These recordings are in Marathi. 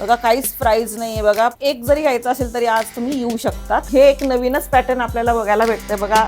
बघा काहीच प्राइस नाहीये बघा. एक जरी घ्यायचं असेल तरी आज तुम्ही येऊ शकतात. हे एक नवीनच पॅटर्न आपल्याला बघायला भेटतंय बघा.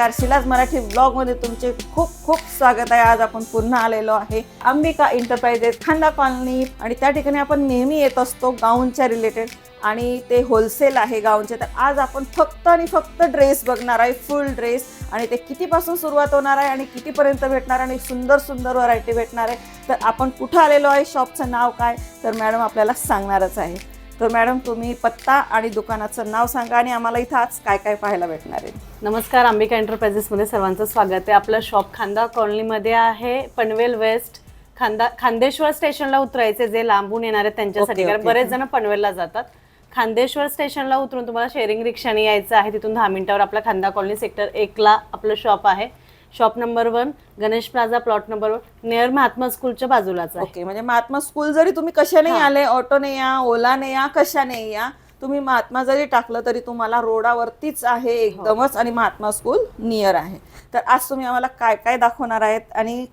नमस्कार. शिलाज मराठी ब्लॉगमध्ये तुमचे खूप खूप स्वागत आहे. आज आपण पुन्हा आलेलो आहे अंबिका एंटरप्राइजेस खांदा कॉलनी. आणि त्या ठिकाणी आपण नेहमी येत असतो गाऊनच्या रिलेटेड आणि ते होलसेल आहे गाऊनचे. तर आज आपण फक्त आणि फक्त ड्रेस बघणार आहे फुल ड्रेस आणि ते कितीपासून सुरुवात होणार आहे आणि कितीपर्यंत भेटणार आणि सुंदर सुंदर व्हरायटी भेटणार आहे. तर आपण कुठं आलेलो आहे शॉपचं नाव काय? तर मॅडम आपल्याला सांगणारच आहे. तर मॅडम तुम्ही पत्ता आणि दुकानाचं नाव सांगा आणि आम्हाला इथं आज काय काय पाहायला भेटणार आहे. नमस्कार अंबिका एंटरप्राइजेसमध्ये सर्वांचं स्वागत आहे. आपलं शॉप खांदा कॉलनीमध्ये आहे पनवेल वेस्ट. खांदा खांदेश्वर स्टेशनला उतरायचे जे लांबून येणार आहेत त्यांच्यासाठी कारण. बरेच जण पनवेलला जातात. खांदेश्वर स्टेशनला उतरून तुम्हाला शेअरिंग रिक्षाने यायचं आहे. तिथून दहा मिनिटावर आपला खांदा कॉलनी सेक्टर एकला आपलं शॉप आहे. Shop number one Ganesh plaza plot number one near Mahatma स्कूलच्या बाजूलाच आहे. ओके म्हणजे महात्मा स्कूल जरी तुम्ही कशाने हा. आले ऑटोने या ओलाने या कशाने या तुम्ही महात्मा जरी टाकलं तरी तुम्हाला रोडावरतीच आहे एकदमच आणि महात्मा स्कूल नियर आहे. तर आज तुम्ही आम्हाला काय काय दाखवणार आहेत आणि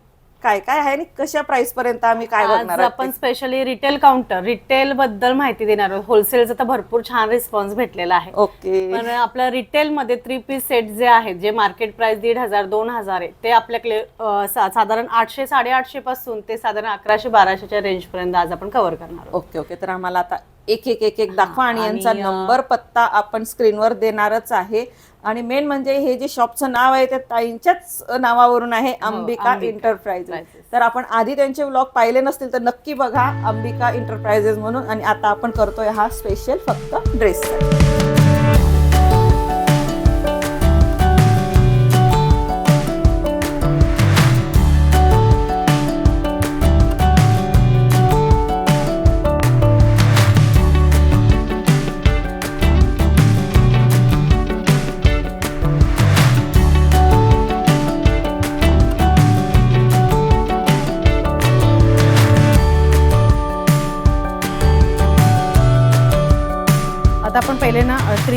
काय काय आहे आणि कशा प्राइस पर्यंत आम्ही काय बघणार आपण स्पेशली रिटेल काउंटर रिटेल बद्दल माहिती देणार आहोत. होलसेलचा तर भरपूर छान रिस्पॉन्स भेटलेला आहे. ओके. पण आपल्या रिटेल मध्ये थ्री पीस सेट जे आहेत जे मार्केट प्राइस दीड हजार दोन हजार आहे ते आपल्याकडे अं, सा- साधारण आठशे साडेआठशे पासून ते साधारण अकराशे बाराशेच्या रेंज पर्यंत आज आपण कव्हर करणार आहोत. Okay okay. तर आम्हाला आता एक एक एक एक दाखवा आणि आणि, यांचा अं, नंबर पत्ता आपण स्क्रीनवर देणारच आहे. आणि मेन म्हणजे हे जे शॉपचं नाव आहे ते ताईंच्याच नावावरून आहे अंबिका अंबिका एंटरप्राइजेस. तर आपण आधी त्यांचे व्लॉग पाहिले नसतील तर नक्की बघा अंबिका एंटरप्राइजेस म्हणून. आणि आता आपण करतोय हा स्पेशल फक्त ड्रेस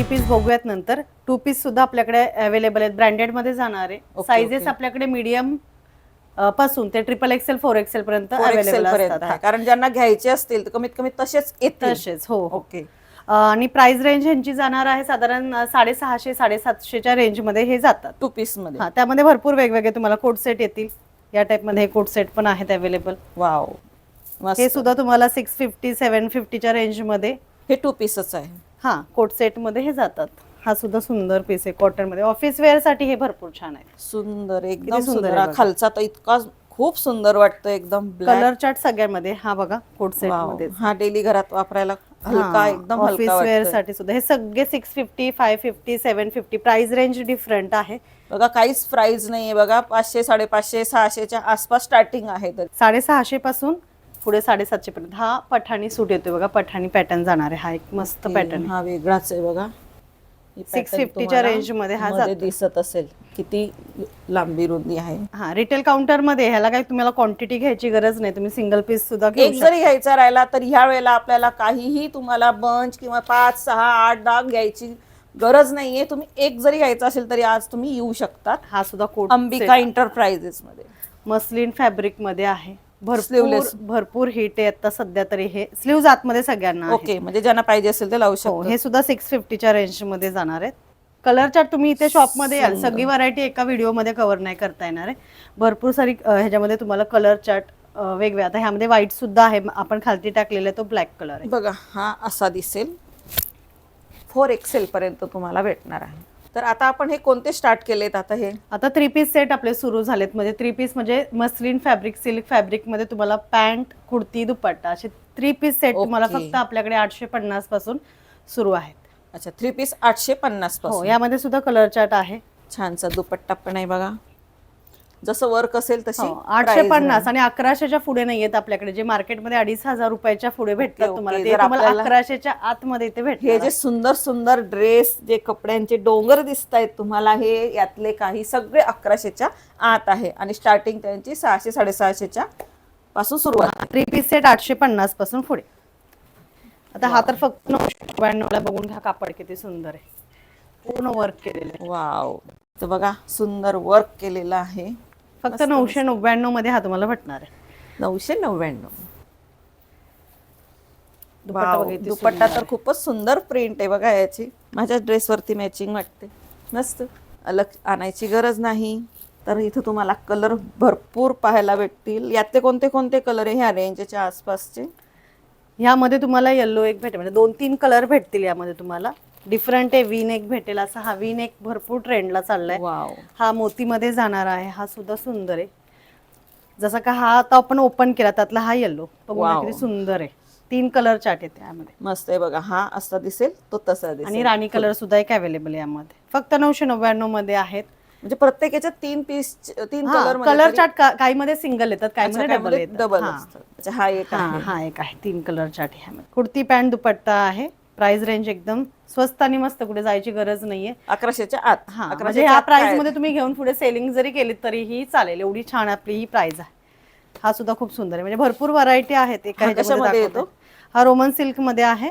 थ्री पीस बघूयात नंतर. टू पीस सुद्धा आपल्याकडे अवेलेबल आहेत. ब्रँडेडमध्ये जाणार आहे. ओके. आपल्याकडे मीडियमपासून ते ट्रिपल एक्सेल फोर एक्सेल पर्यंत अवेलेबल असतात. कारण ज्यांना घ्यायचे असतील तर कमीत कमी तसेच तसेच हो हो. ओके अं, आणि प्राइस रेंज यांची जाणार आहे साधारण साडेसहाशे साडेसातशेच्या रेंजमध्ये हे जातात. टू पीसमध्ये. हा त्यामध्ये भरपूर वेगवेगळे तुम्हाला कोट सेट येतील. या टाईपमध्ये हे कोट सेट पण आहेत अवेलेबल वाव हे सुद्धा तुम्हाला सिक्स फिफ्टी सेवन फिफ्टीच्या रेंजमध्ये हे टू पीसच आहे. हा कोट सेटमध्ये हे जातात. हा सुद्धा सुंदर पीस आहे कॉटनमध्ये ऑफिस वेअरसाठी हे भरपूर छान आहे. सुंदर एकदम सुंदर सुंदर. आहे बघा. खालचा तर इतका खूप सुंदर वाटतं एकदम black. कलर चार्ट सगळ्यामध्ये. हा बघा कोट सेट. मध्ये. हा डेली घरात वापरायला हलका एकदम ऑफिस हलका वेअर वाटतोय. साठी सुद्धा. हे सगळे six fifty five fifty seven fifty price range different आहे. बघा काहीच प्राइस नाहीये बघा. पाचशे साडेपाचशे सहाशेच्या आसपास स्टार्टिंग आहे तर. साडेसहाशे पासून पुढे साडेसातशे पर्यंत. हा पठाणी सूट येतोय बघा पठाणी पॅटर्न जाणार आहे. हा एक मस्त पॅटर्न हा वेगळाच आहे बघा. ही 650 pattern च्या तुम्हाला range मध्ये हा जातोय. दिसत असेल. किती लांबी रुंदी आहे. हा रिटेल काउंटरमध्ये ह्याला काही तुम्हाला क्वांटिटी घ्यायची गरज नाही. तुम्ही सिंगल पीस सुद्धा एक जरी घ्यायचा राहिला तर ह्या वेळेला आपल्याला काहीही तुम्हाला बंच किंवा पाच सहा आठ दहा घ्यायची गरज नाहीये. तुम्ही एक जरी घ्यायचा असेल तरी आज तुम्ही येऊ शकतात. शकता. हा सुद्धा कोट अंबिका एंटरप्राइजेस मध्ये. मस्लिन फॅब्रिकमध्ये आहे. भरपूर Sleeveless. भरपूर हिट आहे आता सध्या तरी हे. स्लीव्ह आतमध्ये सगळ्यांना आहे. ओके म्हणजे ज्यांना पाहिजे असेल ते लावू हो शकतो हे सुद्धा सिक्स फिफ्टीच्या रेंजमध्ये जाणार आहेत. कलर चार्ट तुम्ही इथे शॉपमध्ये याल सुंदर. सगळी व्हरायटी एका व्हिडिओमध्ये कव्हर नाही करता येणार आहे. भरपूर सारी अं, ह्याच्यामध्ये तुम्हाला कलर चार्ट वेगवेगळे आता ह्यामध्ये व्हाईट सुद्धा आहे. आपण खालती टाकलेला आहे तो ब्लॅक कलर आहे. बघा हा असा दिसेल. फोर एक्सेल पर्यंत तुम्हाला भेटणार आहे. तर आता आपण हे कोणते स्टार्ट केलेत आता हे? आता थ्री पीस सेट आपले सुरू झालेत. म्हणजे थ्री पीस म्हणजे मस्लिन फॅब्रिक सिल्क फॅब्रिकमध्ये तुम्हाला पॅन्ट कुर्ती दुपट्टा असे थ्री पीस सेट तुम्हाला. फक्त आपल्याकडे आठशे पन्नासपासून सुरू आहेत. अच्छा थ्री पीस आठशे पन्नास हो पासून. यामध्ये सुद्धा कलर चार्ट आहे. छानसा दुपट्टा पण आहे बघा. जसं वर्क असेल तशी हो, आठशे पन्नास. आणि अकराशेच्या पुढे नाही येत आपल्याकडे. जे मार्केटमध्ये अडीच हजार रुपयाच्या पुढे भेटतात तुम्हाला. ते अकराशेच्या आतमध्ये इथे हे भेटणार जे सुंदर सुंदर ड्रेस जे कपड्यांचे डोंगर दिसत आहेत तुम्हाला हे यातले काही सगळे अकराशेच्या आत आहे. आणि स्टार्टिंग त्यांची सहाशे साडेसहाशेच्या पासून सुरुवात. थ्री पीस सेट आठशे पन्नासपासून पुढे. आता हा तर फक्त ब्याण्णवला बघून घ्या कापड किती सुंदर आहे. पूर्ण वर्क केलेलं आहे. वाव तर बघा सुंदर वर्क केलेलं आहे. फक्त नऊशे नव्याण्णवमध्ये हा तुम्हाला भेटणार आहे. नऊशे नव्याण्णव. दुपट्टा तर खूपच सुंदर प्रिंट आहे बघा याची. माझ्या ड्रेसवरती मॅचिंग वाटते. मस्त. अलग आणायची गरज नाही. तर इथं तुम्हाला कलर भरपूर पाहायला भेटतील. यातले कोणते कोणते कलर आहे ह्या रेंजच्या आसपासचे? यामध्ये तुम्हाला येल्लो एक भेटेल. म्हणजे दोन तीन कलर भेटतील यामध्ये तुम्हाला. डिफरंट आहे. वीन एक भेटेल असा. हा वीन एक भरपूर ट्रेंडला चाललाय. वाव. हा मोतीमध्ये जाणार आहे. हा सुद्धा सुंदर आहे. जसा का हा आता आपण ओपन केला त्यातला हा बघून Wow. किती सुंदर आहे. तीन कलर चार्ट आहे त्यामध्ये मस्त आहे बघा. हा असा दिसेल तो तसा दिसेल. आणि राणी कलर सुद्धा एक अवेलेबल आहे यामध्ये. फक्त नऊशे नव्याण्णवमध्ये आहेत. म्हणजे प्रत्येक याच्यात तीन पीस तीन कलर कलर चार्ट काही मध्ये सिंगल येतात काही मध्ये डबल येतात. डबल हा. अच्छा, हा एक हा हा एक आहे. तीन कलर चार्ट आहे ह्यामध्ये कुर्ती पॅन्ट दुपट्टा आहे. प्राइस रेंज एकदम स्वस्त आणि मस्त कुठे जायची गरज नाहीये. अकराशेच्या आत. हा म्हणजे ह्या आत प्राइस? मध्ये तुम्ही घेऊन पुढे सेलिंग जरी केली तरीही चालेल. एवढी छान आपली ही प्राइस आहे. हा सुद्धा खूप सुंदर आहे. म्हणजे भरपूर व्हरायटी आहेत एका हा ह्याच्यामध्ये. हा रोमन सिल्कमध्ये आहे.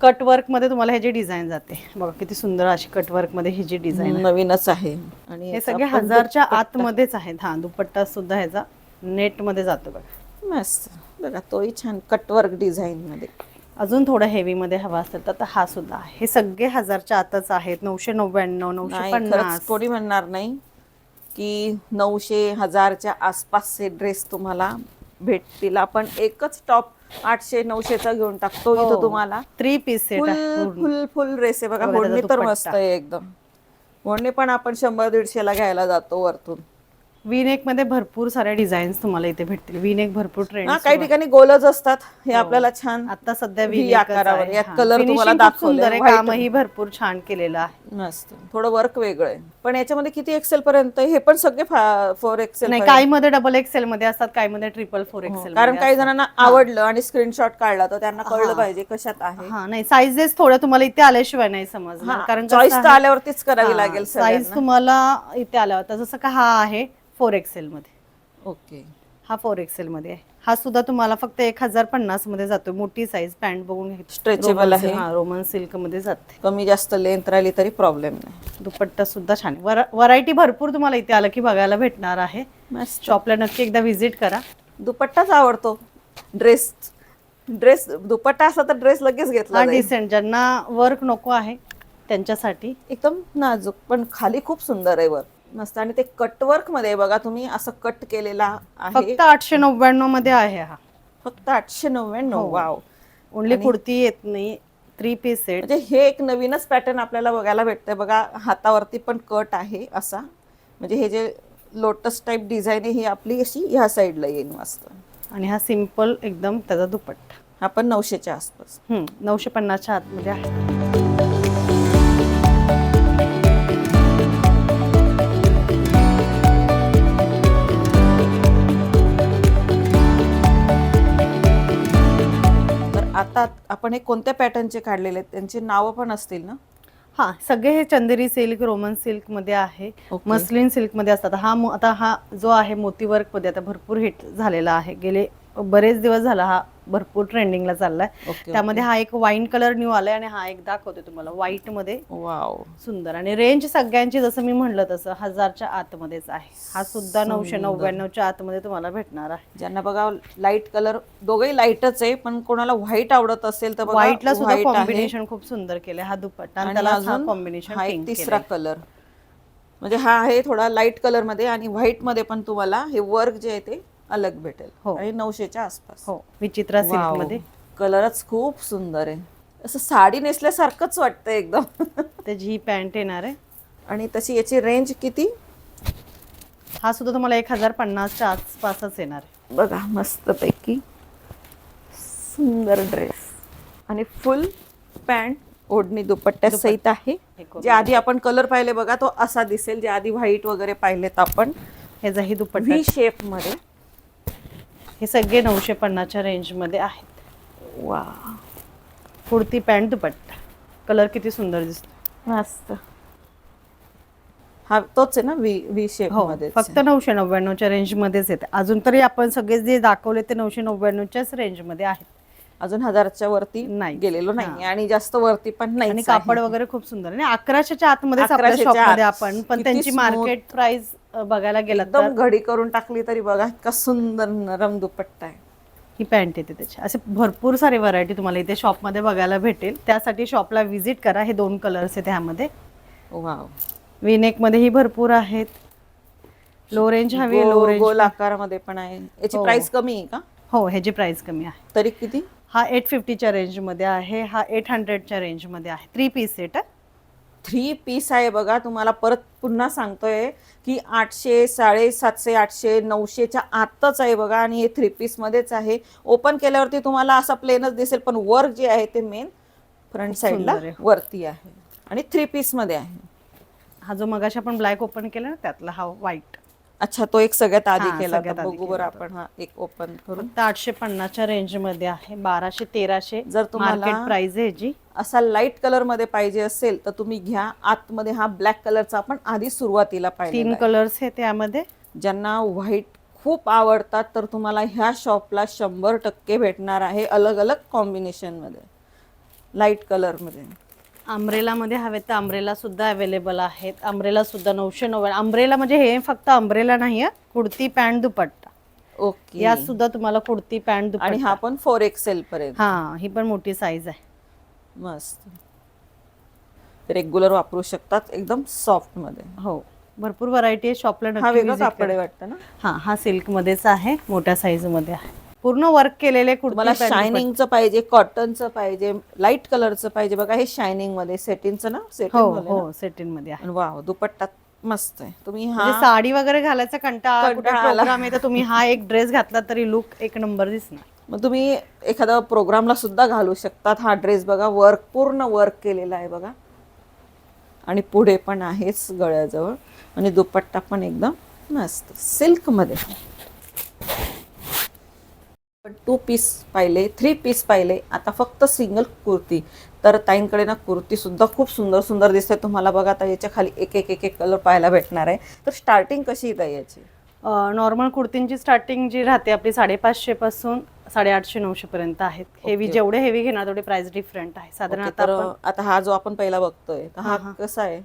कट वर्कमध्ये तुम्हाला ह्याची डिझाईन जाते. बघा किती सुंदर अशी कट वर्कमध्ये ही जी डिझाईन नवीनच आहे. आणि हे सगळे हजारच्या आतमध्येच आहेत. हा दुपट्टा सुद्धा ह्याचा नेटमध्ये जातो बघा. मस्त. बघा तोही छान कटवर्क डिझाईन मध्ये. अजून थोडं हेवी मध्ये हवा असेल तर हा सुद्धा हे सगळे हजारच्या आतच आहेत. नऊशे नव्याण्णव नऊशे नाही पन्नास. कोणी म्हणणार नाही की नऊशे हजारच्या आसपासचे ड्रेस तुम्हाला भेटतील. आपण एकच टॉप आठशे नऊशेचा घेऊन टाकतो हो. इथं तुम्हाला. Three piece set full. Full full dress आहे बघा. बघा, त्याचा ओढणी तर दुपट्टा. मस्त आहे एकदम. ओढणी पण आपण शंभर दीडशेला घ्यायला जातो वरतून. मध्ये भरपूर साऱ्या डिझाईन्स तुम्हाला इथे भेटतील. विनेक भरपूर ट्रेंड हा काही ठिकाणी गोलच असतात. हे हो. आपल्याला छान आता सध्या आकारावर. हा. Finishing तुम्हाला खूप दाखवलंय. सुंदर आहे. कामही भरपूर छान केलेलं आहे. मस्त. थोडं वर्क वेगळं आहे. पण याच्यामध्ये किती एक्सेल पर्यंत? हे पण सगळे फोर एक्सेल नाही काही मध्ये डबल एक्सेल मध्ये असतात काही मध्ये ट्रिपल फोर एक्सेल हो, कारण काही जणांना आवडलं आणि स्क्रीनशॉट काढला तर त्यांना कळलं पाहिजे कशात आहे. हा नाही साईजेस थोड्या तुम्हाला इथे आल्याशिवाय नाही समजणार. कारण चॉईस तर आल्यावरतीच करावी लागेल साईज तुम्हाला इथे आल्या होता जसं का हा आहे फोर एक्सेल मध्ये. ओके. हा फोर एक्सेल मध्ये आहे. हा सुद्धा तुम्हाला फक्त एक हजार पन्नासमध्ये जातो मोठी साईज पॅन्ट बघून रोमन आहे. हा रोमन सिल्कमध्ये जाते. कमी जास्त लेंथ राहिली तरी प्रॉब्लेम नाही. दुपट्टा सुद्धा छान व्हरायटी भरपूर तुम्हाला इथे आलं की बघायला भेटणार आहे. शॉपला नक्की एकदा व्हिजिट करा. दुपट्टाच आवडतो. ड्रेस ड्रेस दुपट्टा असला तर ड्रेस लगेच घेतला. डिसेंट ज्यांना वर्क नको आहे त्यांच्यासाठी. एकदम नाजूक पण खाली खूप सुंदर आहे वर मस्त आणि ते कटवर्कमध्ये बघा तुम्ही असं कट केलेला आहे. फक्त आठशे नव्याण्णवमध्ये आहे हा. फक्त आठशे नव्याण्णव हो. वाव ओनली कुर्ती येत नाही थ्री पीस सेट म्हणजे हे एक नवीनच पॅटर्न आपल्याला बघायला भेटतंय. बघा हातावरती पण कट आहे असा. म्हणजे हे जे लोटस टाईप डिझाईन आहे ही आपली अशी ह्या साईडला येईल मस्त. आणि हा सिंपल एकदम त्याचा दुपट्टा. हा पण नऊशेच्या आसपास. हम्म, नऊशे पन्नासच्या आतमध्ये आहे. आता आपण हे कोणत्या पॅटर्नचे काढलेले आहेत? त्यांची नावं पण असतील ना? हा सगळे हे चंदेरी सिल्क रोमन सिल्कमध्ये आहे. ओके. मस्लिन सिल्कमध्ये असतात. हा मो- आता हा जो आहे मोती वर्कमध्ये आता भरपूर हिट झालेला आहे. गेले बरेच दिवस झाला हा भरपूर ट्रेंडिंगला चाललाय. त्यामध्ये हा एक वाईन कलर न्यू आलाय आणि हा एक दाखवते तुम्हाला. व्हाईटमध्ये वाव सुंदर. आणि रेंज सगळ्यांची जसं मी म्हणलं तसं हजारच्या आतमध्येच आहे. हा सुद्धा नऊशे नव्याण्णवच्या आतमध्ये तुम्हाला भेटणार आहे. ज्यांना बघा लाइट कलर दोघेही लाईटच आहे पण कोणाला व्हाईट आवडत असेल तर व्हाईटला सुद्धा. कॉम्बिनेशन खूप सुंदर केलंय. हा दुपट्टा आणि त्याला अजून कॉम्बिनेशन तिसरा कलर म्हणजे हा आहे थोडा लाइट कलरमध्ये आणि व्हाईटमध्ये पण तुम्हाला हे वर्क जे आहे ते अलग भेटेल. हो. आणि नऊशेच्या आसपास. हो. विचित्रा सिल्कमध्ये कलरच खूप सुंदर आहे. असं साडी नेसल्यासारखंच वाटतं एकदम. त्याची ही पॅन्ट येणार आहे. आणि तशी याची रेंज किती? हा सुद्धा तुम्हाला एक हजार पन्नासच्या आसपासच येणार आहे. बघा मस्तपैकी सुंदर ड्रेस आणि फुल पॅन्ट ओढणी दुपट्ट्या सहित आहे. हे. जे आधी आपण कलर पाहिले बघा तो असा दिसेल. जे आधी व्हाईट वगैरे पाहिलेत आपण. ह्याचाही दुपट्टा. व्ही शेपमध्ये. हे सगळे नऊशे पन्नासच्या रेंजमध्ये आहेत. वा. कुर्ती पॅन्ट दुपट्टा. कलर किती सुंदर दिसतो. मस्त. हा तोच आहे ना व्ही व्ही शेप हो मध्ये फक्त नऊशे नव्याण्णवच्या रेंजमध्येच येते. अजून तरी आपण सगळे जे दाखवले ते नऊशे नव्याण्णवच्याच रेंजमध्ये आहेत. अजून हजारच्या वरती नाही. गेलेलो नाही आणि जास्त वरती पण नाही आणि कापड वगैरे खूप सुंदर आणि अकराशेच्या आतमध्ये आपल्या 1100 च्या शॉपमध्ये आत. आपण. पण त्यांची. मार्केट प्राइस बघायला गेलं तर. एकदम घडी करून टाकली तरी बघा इतका सुंदर नरम दुपट्टा आहे. ही पॅन्ट येते त्याची. असे भरपूर सारे व्हरायटी तुम्हाला इथे शॉपमध्ये बघायला भेटेल. त्यासाठी शॉपला व्हिजिट करा. हे दोन कलर्स आहेत ह्यामध्ये. वाव विनेकमध्ये ही भरपूर आहेत. लो रेंज हवी लो रेंज गोल आकारामध्ये पण आहे. याची हो. प्राइस कमी आहे का? हो ह्याची प्राइस कमी आहे. तरी किती? हा एट फिफ्टीच्या रेंजमध्ये आहे हा एट हंड्रेडच्या रेंजमध्ये आहे. Three piece set three piece आहे बघा तुम्हाला परत पुन्हा सांगतोय की आठशे साडेसातशे आठशे नऊशेच्या आतच आहे बघा आणि हे थ्री पीस मध्येच आहे. ओपन केल्यावरती तुम्हाला असा प्लेनच दिसेल पण वर्क जे आहे ते मेन फ्रंट साईडला. वरती आहे. आणि थ्री पीसमध्ये आहे. हा जो मगाशी आपण ब्लॅक ओपन केला ना त्यातला हा व्हाईट अच्छा तो एक सगळ्यात आधी हा, केला सगळ्यात होता. आधी बघू केला बरं होता. आपण हा एक ओपन करून फक्त आठशे पन्नासच्या रेंजमध्ये आहे. बाराशे तेराशे जर तुम्हाला- मार्केट प्राइस आहे ह्याची असा लाइट कलरमध्ये पाहिजे असेल तर तुम्ही घ्या. आतमध्ये हा ब्लॅक कलरचा आपण आधी सुरुवातीला तीन पाहिजे कलर्स आहेत त्यामध्ये. ज्यांना व्हाईट खूप आवडतात तर तुम्हाला ह्या शॉपला शंभर टक्के भेटणार आहे अलग अलग कॉम्बिनेशनमध्ये. लाइट कलरमध्ये. अम्ब्रेला मध्ये हवे तर अम्ब्रेला सुद्धा अवेलेबल आहेत. अम्ब्रेला सुद्धा नऊशे नव्वद. अम्ब्रेला म्हणजे हे फक्त अम्ब्रेला नाही आहे कुर्ती पॅन्ट दुपट्टा. ओके. यात सुद्धा तुम्हाला कुर्ती पॅन्ट आणि दुपट्टा हा पण फोर एक्सेल पर्यंत. हा ही पण मोठी साईज आहे. मस्त. रेग्युलर वापरू शकतात एकदम सॉफ्टमध्ये. हो भरपूर व्हरायटी आहे शॉपला हा वेगळं कापड वाटतं ना? हा हा सिल्क मध्येच आहे मोठ्या साईजमध्ये आहे. पूर्ण वर्क केलेले pant शायनिंगचं पाहिजे कॉटनचं पाहिजे लाइट कलरचं पाहिजे. बघा हे शायनिंगमध्ये सेटिंगचं ना. हो सेटिंग हो सेटिंगमध्ये आहे. वा दुपट्टा मस्त आहे. तुम्ही म्हणजे हा साडी वगैरे घालायचा कंटाळा तुम्ही हा एक ड्रेस घातला तरी लुक एक नंबर दिसणार. मग तुम्ही एखादा प्रोग्रामला सुद्धा घालू शकतात. हा ड्रेस बघा वर्क पूर्ण वर्क केलेला आहे बघा. आणि पुढे पण आहेच गळ्याजवळ. आणि दुपट्टा पण एकदम मस्त. सिल्क मध्ये टू पीस पाहिले थ्री पीस पाहिले. आता फक्त सिंगल कुर्ती. तर ताईंकडे ना कुर्ती सुद्धा खूप सुंदर सुंदर दिसते. तुम्हाला बघा आता याच्या खाली एक एक एक एक कलर पाहायला भेटणार आहे. तर स्टार्टिंग कशी येत आहे याची? नॉर्मल कुर्तींची स्टार्टिंग जी राहते आपली साडेपाचशे पासून साडेआठशे नऊशे पर्यंत आहेत. हेवी. जेवढे हेवी घेणार तेवढे प्राइस डिफरंट आहे. साधारण आता हा जो आपण पहिला बघतोय तर हा. कसा आहे?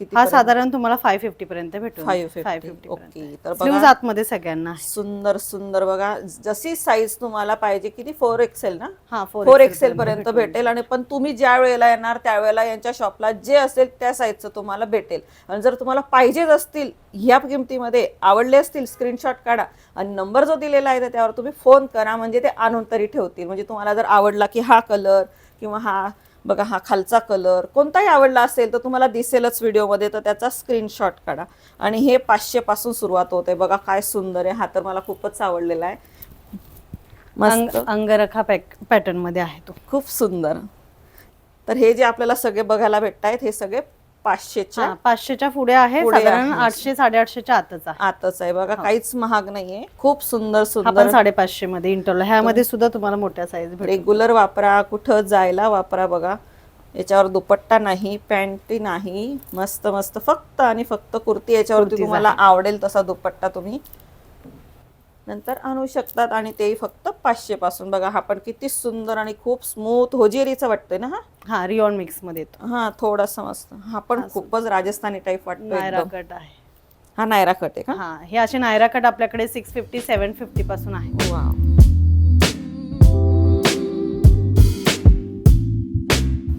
किती हा साधारण तुम्हाला फाय फिफ्टी पर्यंत फाईव्ह फाय फिफ्टी ओके तर बघा. आतमध्ये सगळ्यांना. सुंदर सुंदर बघा. जशी साईज तुम्हाला पाहिजे किती? फोर एक्सेल ना? हा फोर एक्सेल पर्यंत भेटेल. आणि पण तुम्ही ज्या वेळेला येणार त्यावेळेला यांच्या शॉपला जे असेल त्या साईजचं तुम्हाला भेटेल. आणि जर तुम्हाला पाहिजेच असतील ह्या किमतीमध्ये आवडले असतील स्क्रीनशॉट काढा. आणि नंबर जो दिलेला आहे त्यावर तुम्ही फोन करा. म्हणजे ते आणून तरी ठेवतील. म्हणजे तुम्हाला जर आवडला की हा कलर किंवा हा बघा हा खालचा कलर कोणताही आवडला असेल तर तुम्हाला दिसेलच व्हिडिओमध्ये तर त्याचा स्क्रीनशॉट काढा. आणि हे पाचशे पासून सुरुवात होते. बघा काय सुंदर आहे. हा तर मला खूपच आवडलेला आहे. मस्त. अंग- अंगरखा पॅक पॅटर्नमध्ये आहे तो. खूप सुंदर. तर हे जे आपल्याला सगळे बघायला भेटत आहेत हे सगळे पाचशेच्या पाचशेच्या पुढे आहे. पुढे साधारण आहे. आठशे साडेआठशेच्या आतच आहे. आतच आहे. बघा काहीच महाग नाहीये. खूप सुंदर हा सुंदर साडेपाचशे मध्ये इंटरला ह्यामध्ये सुद्धा तुम्हाला मोठ्या साईज भेटेल रेग्युलर वापरा. कुठं जायला वापरा बघा. याच्यावर दुपट्टा नाही पॅन्टी नाही. मस्त मस्त. फक्त आणि फक्त कुर्ती याच्यावरती कुर्तीज तुम्हाला आवडेल तसा दुपट्टा तुम्ही. नंतर आणू शकतात आणि तेही फक्त पाचशे पासून. बघा हा पण किती सुंदर आणि खूप स्मूथ होजेरीचा वाटतोय ना हा? हा रिओन मिक्समध्ये येतो. हा थोडासा मस्त. हा पण खूपच राजस्थानी टाईप वाटतो नायरा कट आहे. हा नायरा कट आहे का? हा हे असे नायरा कट आपल्याकडे सिक्स फिफ्टी सेव्हन फिफ्टी पासून आहे. वाव.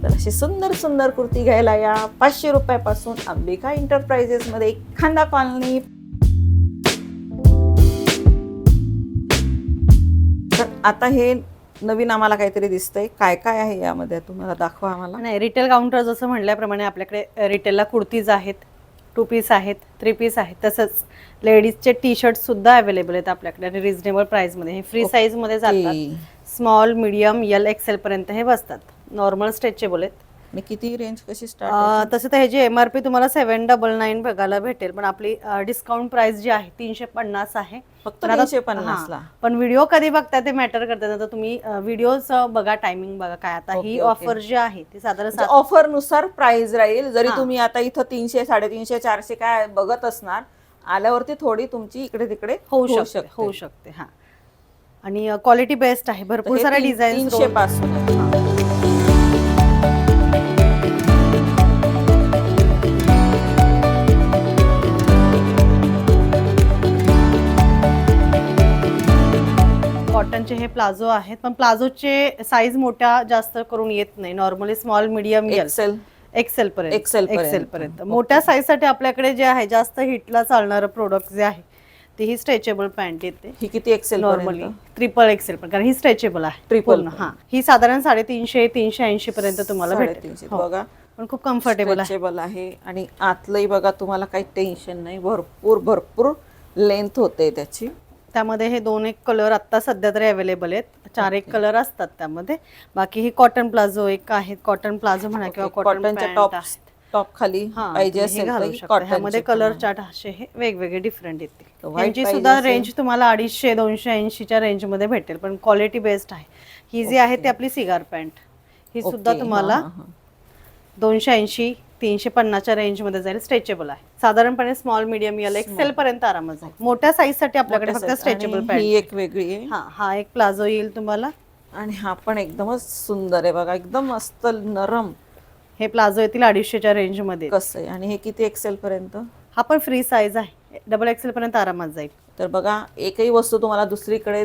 तर अशी सुंदर सुंदर कुर्ती घ्यायला या पाचशे रुपयापासून अंबिका इंटरप्राइजेस मध्ये खांदा कॉलनी आता हे नवीन आम्हाला काहीतरी दिसतंय. काय काय आहे यामध्ये? तुम्हाला दाखवा आम्हाला. नाही रिटेल काउंटर जसं म्हणल्याप्रमाणे आपल्याकडे रिटेलला कुर्तीज आहेत टू पीस आहेत थ्री पीस आहेत. तसंच लेडीजचे टी शर्ट सुद्धा अवेलेबल आहेत आपल्याकडे आणि रिझनेबल प्राइसमध्ये हे फ्री साईजमध्ये जातात. स्मॉल मिडियम यल एक्सेल पर्यंत हे बसतात. नॉर्मल स्ट्रेचेबल आहेत. आणि किती रेंज कशी स्टार्ट तसं तर ह्याची एम आर पी तुम्हाला सेवन डबल नाईन बघायला भेटेल पण आपली डिस्काउंट प्राइस जी आहे तीनशे पन्नास आहे फक्त पण आता- 350 हां. ला. पण व्हिडिओ कधी बघताय ते मॅटर करतात आता तुम्ही व्हिडिओच बघा टायमिंग बघा काय आता ही. ऑफर जी आहे ती साधारण ऑफरनुसार प्राइस राहील जरी. तुम्ही आता इथं तीनशे साडेतीनशे चारशे काय बघत असणार आल्यावरती थोडी तुमची इकडे तिकडे होऊ शकते होऊ शकते हा आणि क्वालिटी बेस्ट आहे भरपूर साऱ्या डिझाईन तीनशे पासून कॉटनचे हे प्लाझो आहेत पण प्लाझोचे साईज मोठ्या जास्त करून येत नाही. Normally small medium XL XL पर्यंत. पर्यंत. एक्सेल पर्यंत. मोठ्या साईजसाठी आपल्याकडे जे आहे जास्त हिटला चालणारं प्रोडक्ट जे आहे ते ही स्ट्रेचेबल पॅन्ट येते. ही किती एक्सेल नॉर्मली ट्रिपल एक्सेल पण कारण ही स्ट्रेचेबल आहे. पण. हा. ही साधारण साडेतीनशे तीनशे ऐंशी पर्यंत तुम्हाला भेटेल. हो. बघा. पण खूप कम्फर्टेबल आहे. आणि आतलंही बघा तुम्हाला काही टेन्शन नाही. भरपूर भरपूर लेंथ होते त्याची. त्यामध्ये हे दोन एक कलर आता सध्या तरी अवेलेबल आहेत. चार एक कलर असतात त्यामध्ये. बाकी ही कॉटन प्लाझो एक आहे. कॉटन प्लाझो म्हणा किंवा कॉटन टॉप टॉप खाली घालू शकता. ह्यामध्ये कलर चार्ट असे हे वेगवेगळे डिफरंट येतील White यांची पाहिजे सुद्धा. रेंज तुम्हाला अडीचशे दोनशे ऐंशीच्या रेंजमध्ये भेटेल. पण क्वालिटी बेस्ट आहे. ही जी आहे ती आपली सिगार पॅन्ट ही सुद्धा तुम्हाला दोनशे ऐंशी तीनशे पन्नासच्या रेंजमध्ये जाईल. स्ट्रेचेबल आहे. साधारणपणे स्मॉल मिडियम याला एक्सेल पर्यंत आरामात जाईल. मोठ्या साईजसाठी आपल्याकडे फक्त स्ट्रेचेबल ही एक वेगळी आहे. हा हा एक प्लाझो येईल तुम्हाला. आणि हा पण एकदमच सुंदर आहे बघा. एकदम मस्त नरम. हे प्लाझो येतील अडीचशेच्या रेंजमध्ये कसं आहे? आणि हे किती एक्सेल पर्यंत? हा पण फ्री साईज आहे. डबल एक्सेल पर्यंत आरामात जाईल. तर बघा एकही वस्तू तुम्हाला दुसरीकडे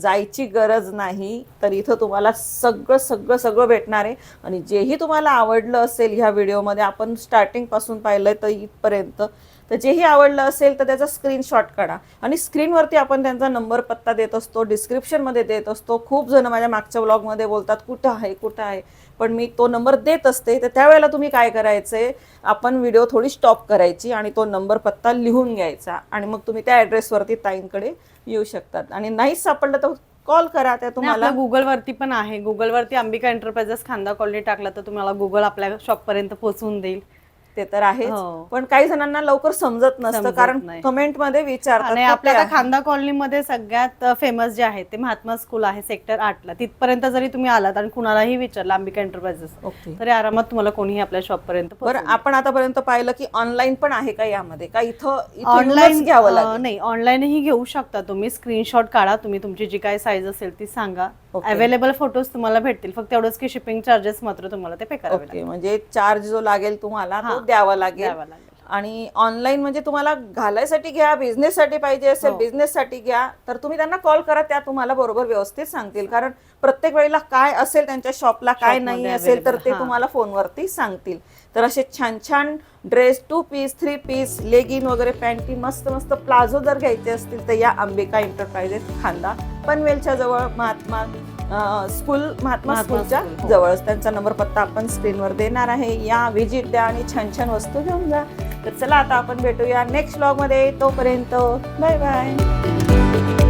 जायची गरज नाही तर इथं तुम्हाला सगळं सगळं सगळं भेटणार आहे. आणि जेही तुम्हाला आवडलं असेल ह्या व्हिडिओमध्ये आपण स्टार्टिंगपासून पाहिलं तर इथपर्यंत. तर जेही आवडलं असेल तर त्याचा स्क्रीनशॉट काढा. आणि स्क्रीनवरती आपण त्यांचा नंबर पत्ता देत असतो डिस्क्रिप्शनमध्ये देत असतो. खूप जण माझ्या मागच्या ब्लॉगमध्ये बोलतात कुठं आहे कुठं आहे? पण मी तो नंबर देत असते तर त्यावेळेला तुम्ही काय करायचंय आपण व्हिडिओ थोडी स्टॉप करायची आणि तो नंबर पत्ता लिहून घ्यायचा आणि मग तुम्ही त्या ॲड्रेसवरती ताईंकडे येऊ शकतात. आणि नाहीच सापडलं तर कॉल करा त्या तुम्हाला तुम्हाला गुगल वरती पण आहे. गुगल वरती अंबिका एंटरप्राइजेस खांदा कॉलनी टाकला तर तुम्हाला गुगल आपल्या शॉप पर्यंत पोहोचवून देईल. ते तर आहेच. हो. पण काही जणांना लवकर समजत नसतं कारण. कमेंटमध्ये विचारतात आपल्या खांदा कॉलनीमध्ये सगळ्यात फेमस जे आहे ते महात्मा स्कूल आहे सेक्टर आठला तिथपर्यंत जरी तुम्ही आलात आणि कुणालाही विचारलं अंबिका एंटरप्राइजेस तरी आरामात तुम्हाला कोणीही आपल्या शॉप पर्यंत बरं आपण आतापर्यंत पाहिलं की ऑनलाईन पण आहे का यामध्ये? का इथं ऑनलाईन घ्यावं लागेल? नाही ऑनलाईनही घेऊ शकता तुम्ही. स्क्रीनशॉट काढा तुम्ही तुमची जी काय साईज असेल ती सांगा. अवेलेबल फोटोज तुम्हाला भेटतील. फक्त एवढंच की शिपिंग चार्जेस मात्र तुम्हाला ते पे करावे म्हणजे चार्ज जो लागेल तुम्हाला. द्यावा लागेल. आणि ऑनलाईन म्हणजे तुम्हाला घालायसाठी घ्या बिझनेस साठी पाहिजे असेल हो. बिझनेस साठी घ्या तर तुम्ही त्यांना कॉल करा त्या तुम्हाला बरोबर व्यवस्थित सांगतील. कारण प्रत्येक वेळेला काय असेल त्यांच्या शॉपला काय नाही असेल तर ते हा. तुम्हाला फोनवरती सांगतील. तर असे छान छान dress two piece three piece legging वगैरे पॅन्टी मस्त मस्त प्लाझो जर घ्यायचे असतील तर या अंबिका एंटरप्राइजेस खांदा पनवेलच्या जवळ महात्मा स्कूल महात्मा स्कूलच्या स्कूल, हो. जवळच त्यांचा नंबर पत्ता आपण स्क्रीनवर देणार आहे. या व्हिजिट द्या आणि छान छान वस्तू घेऊन जा. तर चला आता आपण भेटूया नेक्स्ट ब्लॉगमध्ये. तोपर्यंत बाय बाय